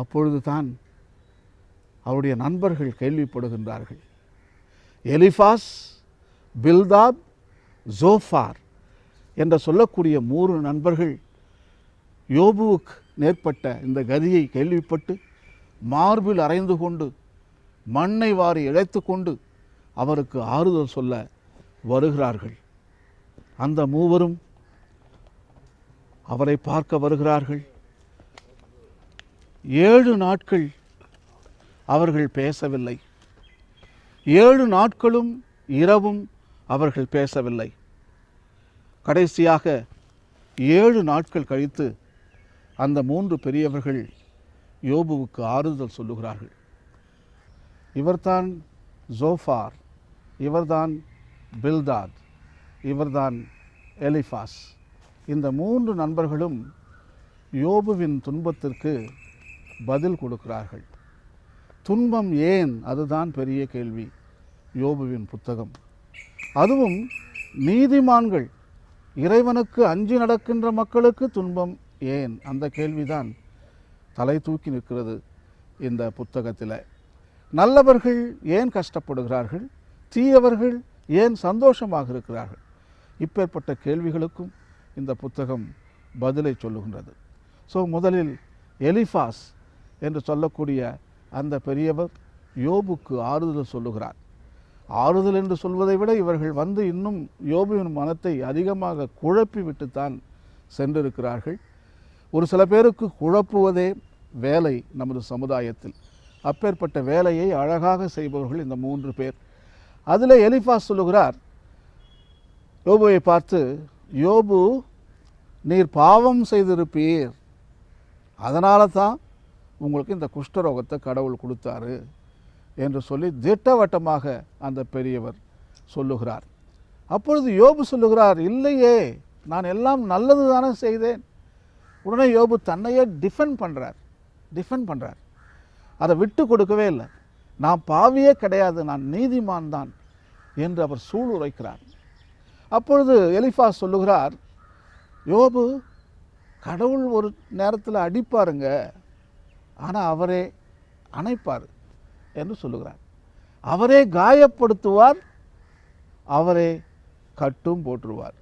அப்பொழுது தான் அவருடைய நண்பர்கள் கேள்விப்படுகின்றார்கள். எலிஃபாஸ் பில்தாப் ஜோஃபார் என்று சொல்லக்கூடிய மூன்று நண்பர்கள் யோபுவுக்கு நேர்பட்ட இந்த கதியை கேள்விப்பட்டு மார்பில் அறைந்து கொண்டு மண்ணை வாரி இழைத்து கொண்டு அவருக்கு ஆறுதல் சொல்ல வருகிறார்கள். அந்த மூவரும் அவரை பார்க்க வருகிறார்கள். ஏழு நாட்கள் அவர்கள் பேசவில்லை. ஏழு நாட்களும் இரவும் அவர்கள் பேசவில்லை. கடைசியாக ஏழு நாட்கள் கழித்து அந்த மூன்று பெரியவர்கள் யோபுவுக்கு ஆறுதல் சொல்லுகிறார்கள். இவர்தான் ஜோஃபார் இவர்தான் பில்தாத் இவர்தான் எலிஃபாஸ். இந்த மூன்று நண்பர்களும் யோபுவின் துன்பத்திற்கு பதில் கொடுக்கிறார்கள். துன்பம் ஏன்? அதுதான் பெரிய கேள்வி. யோபுவின் புத்தகம். அதுவும் நீதிமான்கள் இறைவனுக்கு அஞ்சு நடக்கின்ற மக்களுக்கு துன்பம் ஏன்? அந்த கேள்விதான் தலை தூக்கி நிற்கிறது இந்த புத்தகத்தில். நல்லவர்கள் ஏன் கஷ்டப்படுகிறார்கள்? தீயவர்கள் ஏன் சந்தோஷமாக இருக்கிறார்கள்? இப்பேற்பட்ட கேள்விகளுக்கும் இந்த புத்தகம் பதிலை சொல்லுகின்றது. ஸோ முதலில் எலிஃபாஸ் என்று சொல்லக்கூடிய அந்த பெரியவர் யோபுக்கு ஆறுதல் சொல்லுகிறார். ஆறுதல் என்று சொல்வதை விட இவர்கள் வந்து இன்னும் யோபுவின் மனத்தை அதிகமாக குழப்பி விட்டுத்தான் சென்றிருக்கிறார்கள். ஒரு சில பேருக்கு குழப்புவதே வேலை நமது சமுதாயத்தில். அப்பேற்பட்ட வேலையை அழகாக செய்பவர்கள் இந்த மூன்று பேர். அதில் எலிஃபாஸ் சொல்லுகிறார் யோபுவை பார்த்து யோபு நீர் பாவம் செய்திருப்பீர். அதனால தான் உங்களுக்கு இந்த குஷ்டரோகத்தை கடவுள் கொடுத்தாரு என்று சொல்லி திட்டவட்டமாக அந்த பெரியவர் சொல்லுகிறார். அப்பொழுது யோபு சொல்லுகிறார் இல்லையே நான் எல்லாம் நல்லது தானே செய்தேன். உடனே யோபு தன்னையே டிஃபெண்ட் பண்ணுறார் டிஃபெண்ட் பண்ணுறார் அதை விட்டு கொடுக்கவே இல்லை. நான் பாவியே கிடையாது நான் நீதிமான் தான் என்று அவர் சூளுரைக்கிறார் அப்பொழுது எலிஃபாஸ் சொல்லுகிறார் யோபு கடவுள் ஒரு நேரத்தில் அடிப்பாருங்க ஆனால் அவரே அணைப்பார் என்று சொல்லுகிறார். அவரே காயப்படுத்துவார் அவரே கட்டும் போற்றுவார்.